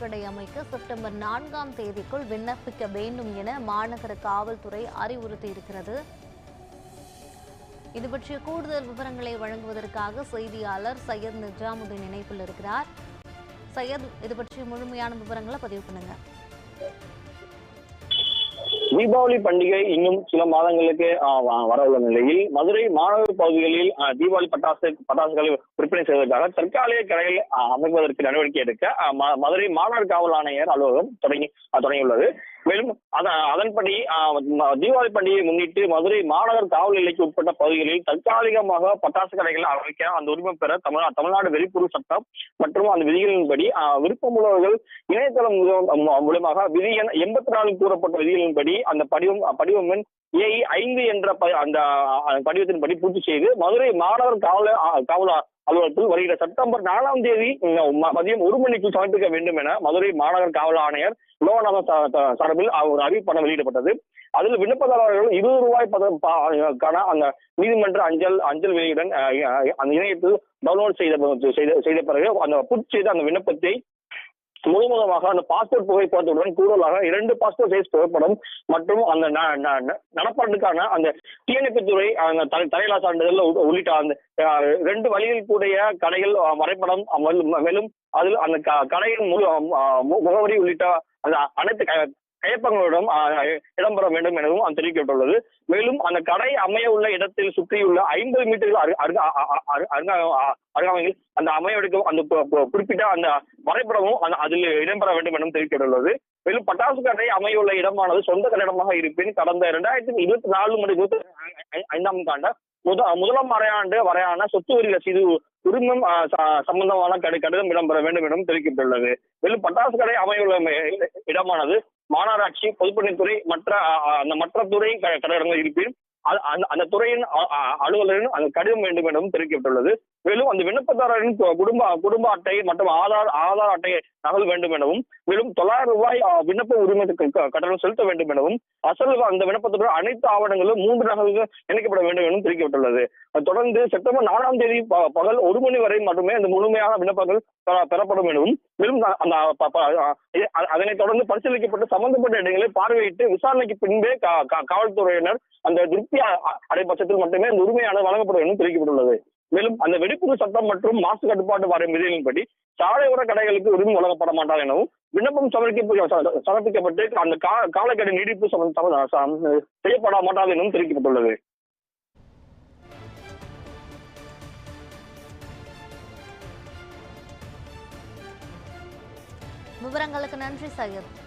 கடை அமைக்க செப்டம்பர் நான்காம் தேதிக்குள் விண்ணப்பிக்க வேண்டும் என மாநகர காவல்துறை அறிவுறுத்தியிருக்கிறது. இது பற்றிய கூடுதல் விவரங்களை வழங்குவதற்காக செய்தியாளர் சையத் நிஜாமுதீன் இணைப்பில் இருக்கிறார். சையத் இது பற்றிய முழுமையான விவரங்களை பதிவு பண்ணுங்க. தீபாவளி பண்டிகை இன்னும் சில மாதங்களுக்கு ஆஹ், நிலையில் மதுரை மாநகர் பகுதிகளில் ஆஹ், தீபாவளி பட்டாசு பட்டாசுகளை விற்பனை செய்வதற்காக தற்காலிக கடைகள் அமைப்பதற்கு நடவடிக்கை எடுக்க மதுரை மாநகர் காவல் ஆணையர் அலுவலகம் தொடங்கி தொடங்கியுள்ளது. மேலும் அதன்படி தீபாவளி பண்டிகையை முன்னிட்டு மதுரை மாநகர் காவல் நிலைக்கு உட்பட்ட பகுதிகளில் தற்காலிகமாக பட்டாசு கடைகளை அமைக்க அந்த உரிமை பெற தமிழ் தமிழ்நாடு வெளிப்புற சட்டம் மற்றும் அந்த விதிகளின்படி விருப்பமுள்ளவர்கள் இணையதளம் மூலமாக விதி எண் எண்பத்தி நாலு கூறப்பட்ட விதிகளின்படி அந்த படிவம் படிவம் எண் ஏஐ ஐந்து என்ற ப- அந்த படிவத்தின் படிவத்தின்படி பூர்த்தி செய்து மதுரை மாநகர் காவல அஹ், காவல் அலுவலகத்தில் வருகிற செப்டம்பர் நாலாம் தேதி மதியம் ஒரு மணிக்கு சமர்ப்பிக்க வேண்டும் என மதுரை மாநகர் காவல் ஆணையர் லோகநாத சார்பில் ஒரு அறிவிப்பணம் வெளியிடப்பட்டது. அதில் விண்ணப்பதாரர்கள் இருபது ரூபாய் பதம் அந்த நீதிமன்ற அஞ்சல் அஞ்சல் வெளியுடன் அந்த இணையத்தில் டவுன்லோட் செய்த செய்த செய்த பிறகு அந்த புட் செய்த அந்த விண்ணப்பத்தை முழுமுதமாக அந்த பாஸ்போர்ட் புகைப்படத்துடன் கூடுதலாக இரண்டு பாஸ்போர்ட் சைஸ் புகைப்படம் மற்றும் அந்த ந- ந- நடப்பாட்டுக்கான அந்த தீயணைப்புத்துறை அந்த தலை தலையிலா சான்றிதழ் உள்ளிட்ட அந்த ரெண்டு வழியில் கூடிய கடைகள் வரைபடம் மேலும் மேலும் அதில் அந்த க- கடையின் முழு முகவரி உள்ளிட்ட அந்த அனைத்து கையொப்பங்களுடன் இடம்பெற வேண்டும் எனவும் அது தெரிவிக்கப்பட்டுள்ளது மேலும் அந்த கடை அமைய உள்ள இடத்தில் சுற்றியுள்ள ஐம்பது மீட்டர்கள் அரு- அரு- அருகா- அருகாமையில் அந்த அமையெடுக்கும் அந்த குறிப்பிட்ட அந்த வரைபடமும் அதில் இடம்பெற வேண்டும் எனவும் தெரிவிக்கப்பட்டுள்ளது மேலும் பட்டாசு கடை அமையுள்ள இடமானது சொந்த கட்டிடமாக இருப்பின் கடந்த இரண்டாயிரத்தி இருபத்தி நாலு மணி இருபத்தி ஐந்தாம் ஆண்டு முத முதலாம் வரையாண்டு வரையான சொத்து வரி ரசீது உரிமம் சம்பந்தமான கடி கடிதம் இடம்பெற வேண்டும் எனவும் தெரிவிக்கப்பட்டுள்ளது மேலும் பட்டாசு கடை அமையுள்ள இடமானது மாநகராட்சி பொதுப்பணித்துறை மற்ற அந்த மற்ற துறை க- கட்டிடங்கள் இருப்பின் அந்த- துறையின் அலுவலரின் அந்த கடிதம் வேண்டும் எனவும் தெரிவிக்கப்பட்டுள்ளது. மேலும் அந்த விண்ணப்பதாரரின் குடும்ப குடும்ப அட்டை மற்றும் ஆதார் ஆதார் அட்டை நகல் வேண்டும் எனவும் மேலும் தொள்ளாயிரம் ரூபாய் விண்ணப்ப உரிமத்துக்கு க- கட்டணம் செலுத்த வேண்டும் எனவும் அசல் அந்த விண்ணப்பத்துடன் அனைத்து ஆவணங்களும் மூன்று நகல்கள் இணைக்கப்பட வேண்டும் எனவும் தெரிவிக்கப்பட்டுள்ளது. தொடர்ந்து செப்டம்பர் நாலாம் தேதி பகல் ஒரு மணி வரை மட்டுமே அந்த முழுமையான விண்ணப்பங்கள் பெற- பெறப்படும் எனவும் மேலும் அந்த அதனை அதனைத் தொடர்ந்து பரிசீலிக்கப்பட்டு சம்பந்தப்பட்ட இடங்களை பார்வையிட்டு விசாரணைக்கு பின்பே காவல்துறையினர் அந்த திருப்தி அ- அ- அடைபட்சத்தில் மட்டுமே அந்த உரிமையானது வழங்கப்படும் என்று தெரிவிக்கப்பட்டுள்ளது. மேலும் அந்த வெடிப்புறு சட்டம் மற்றும் மாசு கட்டுப்பாட்டு வாரிய விதிகளின்படி சாலையோர கடைகளுக்கு உரிமை வழங்கப்பட மாட்டார் எனவும் விண்ணப்பம் சமர்ப்பிக்க சமர்ப்பிக்கப்பட்டு அந்த காலக்கெடு நீடிப்பு செய்யப்பட மாட்டாது எனவும் தெரிவிக்கப்பட்டுள்ளது. விவரங்களுக்கு நன்றி சையத்.